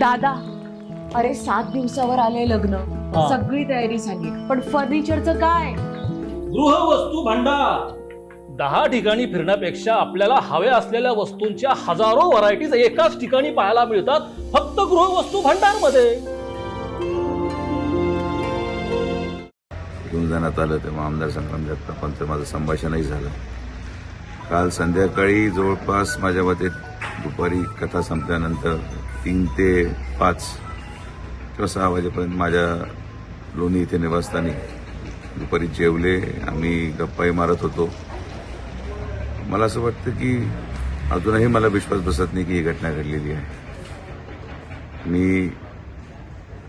दादा अरे सात दिवसावर आले लग्न. हा. सगळी तयारी झाली. पण फर्निचरचं काय? गृहवस्तू भांडार. दहा ठिकाणी फिरण्यापेक्षा आपल्याला हव्या असलेल्या वस्तूंच्या हजारो व्हरायटीज एकाच ठिकाणी पाहायला मिळतात फक्त गृहवस्तू भांडारमध्ये घेऊन जाण्यात आलं तेव्हा आमदार संग्राम जगतापांचं माझं संभाषणही झालं. काल संध्याकाळी जवळपास माझ्या मते दुपारी कथा संपल्यानंतर तीन ते पाच किंवा सहा वाजेपर्यंत माझ्या लोणी इथे निवासस्थानी दुपारी जेवले आम्ही गप्पाही मारत होतो. मला असं वाटतं की अजूनही मला विश्वास बसत नाही की ही घटना घडलेली आहे. मी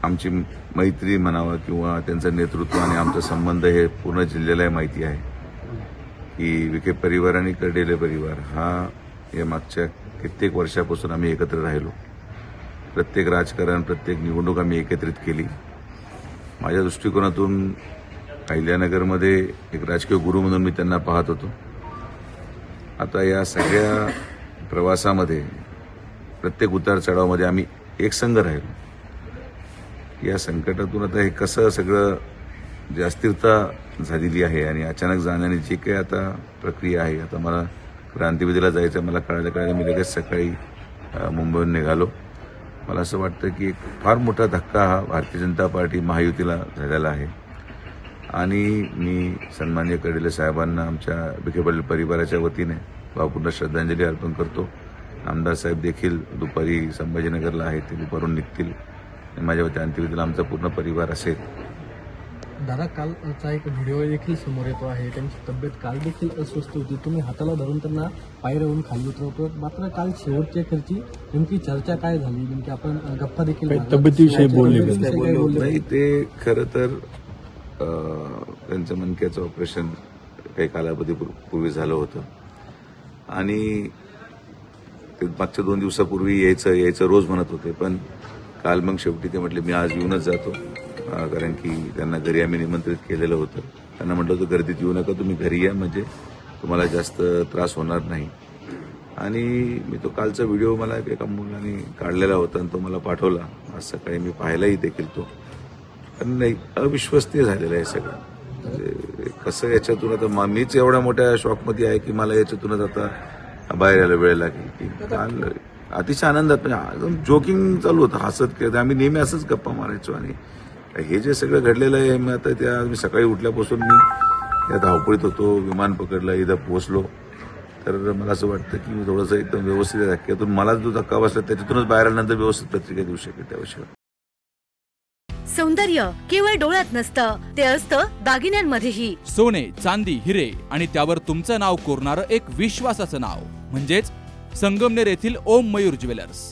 आमची मैत्री म्हणावं किंवा त्यांचं नेतृत्व आणि आमचा संबंध हे पूर्ण जिल्ह्याला माहिती आहे की विखे परिवार आणि कर्डेले परिवार हा या मागच्या कित्येक वर्षापासून आम्ही एकत्र राहिलो. प्रत्येक राजकारण प्रत्येक निवडणूक आम्ही एकत्रित केली. माझ्या दृष्टिकोनातून अहिल्यानगरमध्ये एक राजकीय गुरु म्हणून मी त्यांना पाहत होतो. आता या सगळ्या प्रवासामध्ये प्रत्येक उतार चढावामध्ये आम्ही एक संघ राहिलो. या संकटातून आता हे कसं सगळं जास्तीरता झालेली आहे आणि अचानक जाण्याची जी काही आता प्रक्रिया आहे आता मला क्रांतिविधीला जायचं मला कळायला कळायला मी लगेच सकाळी मुंबईहून निघालो. मला असं वाटतं की एक फार मोठा धक्का हा भारतीय जनता पार्टी महायुतीला झालेला आहे. आणि मी सन्मान्य कडेले साहेबांना आमच्या विखे पाटील परिवाराच्या वतीने भावपूर्ण श्रद्धांजली अर्पण करतो. आमदार साहेब देखील दुपारी संभाजीनगरला आहेत ते दुपारून निघतील. माझ्या वती अंत्यविधीला आमचा पूर्ण परिवार असेल. दादा कालचा एक व्हिडिओ देखील समोर येतो आहे. त्यांची तब्येत काल देखील अस्वस्थ होती. तुम्ही हाताला धरून त्यांना पायऱ्यावरून खाली उतरवतो मात्र काल शेवटच्या खर्ची नेमकी चर्चा काय झाली? नेमकी आपण गप्पा देखील. तब्येतीविषयी बोलले नाही ते खरं तर त्यांचं मणक्याचं ऑपरेशन काही कालावधी पूर- पूर्वी झालं होतं. आणि ते मागच्या दोन दिवसापूर्वी यायचं यायचं रोज म्हणत होते. पण काल मग शेवटी ते म्हटले मी आज येऊनच जातो. कारण की त्यांना घरी आम्ही निमंत्रित केलेलं होतं. त्यांना म्हटलं होतं गर्दीत येऊ नका तुम्ही घरी या म्हणजे तुम्हाला जास्त त्रास होणार नाही. आणि मी तो कालचा व्हिडिओ मला एका मुलाने काढलेला होता आणि तो मला पाठवला. आज सकाळी मी पाहायलाही देखील तो. पण नाही अविश्वसनीय झालेलं आहे सगळं. म्हणजे कसं याच्यातून आता मा- मीच एवढ्या मोठ्या शॉकमध्ये आहे की मला याच्यातूनच आता बाहेर यायला वेळ लागेल. की काल अतिशय आनंदात म्हणजे जोकिंग चालू होतं हसत खेळत. आम्ही नेहमी असंच गप्पा मारायचो आणि हे जे सगळं घडलेलं आहे मी आता त्या मी सकाळी उठल्यापासून मी त्या धावपळीत होतो विमान पकडलं इथं पोहोचलो. तर मला असं वाटतं की मी थोडंसं एकदम व्यवस्थित आहे. धक्क्यातून मला जो धक्का बसला त्याच्यातूनच बाहेर आल्यानंतर व्यवस्थित पत्रिका देऊ शकेल त्या विषयावर सौंदर्य केवळ डोळ्यात नसतं ते असतं दागिन्यांमध्येही. सोने चांदी हिरे आणि त्यावर तुमचं नाव कोरणारं एक विश्वासाचं नाव. म्हणजेच संगमनेर येथील ओम मयूर ज्वेलर्स.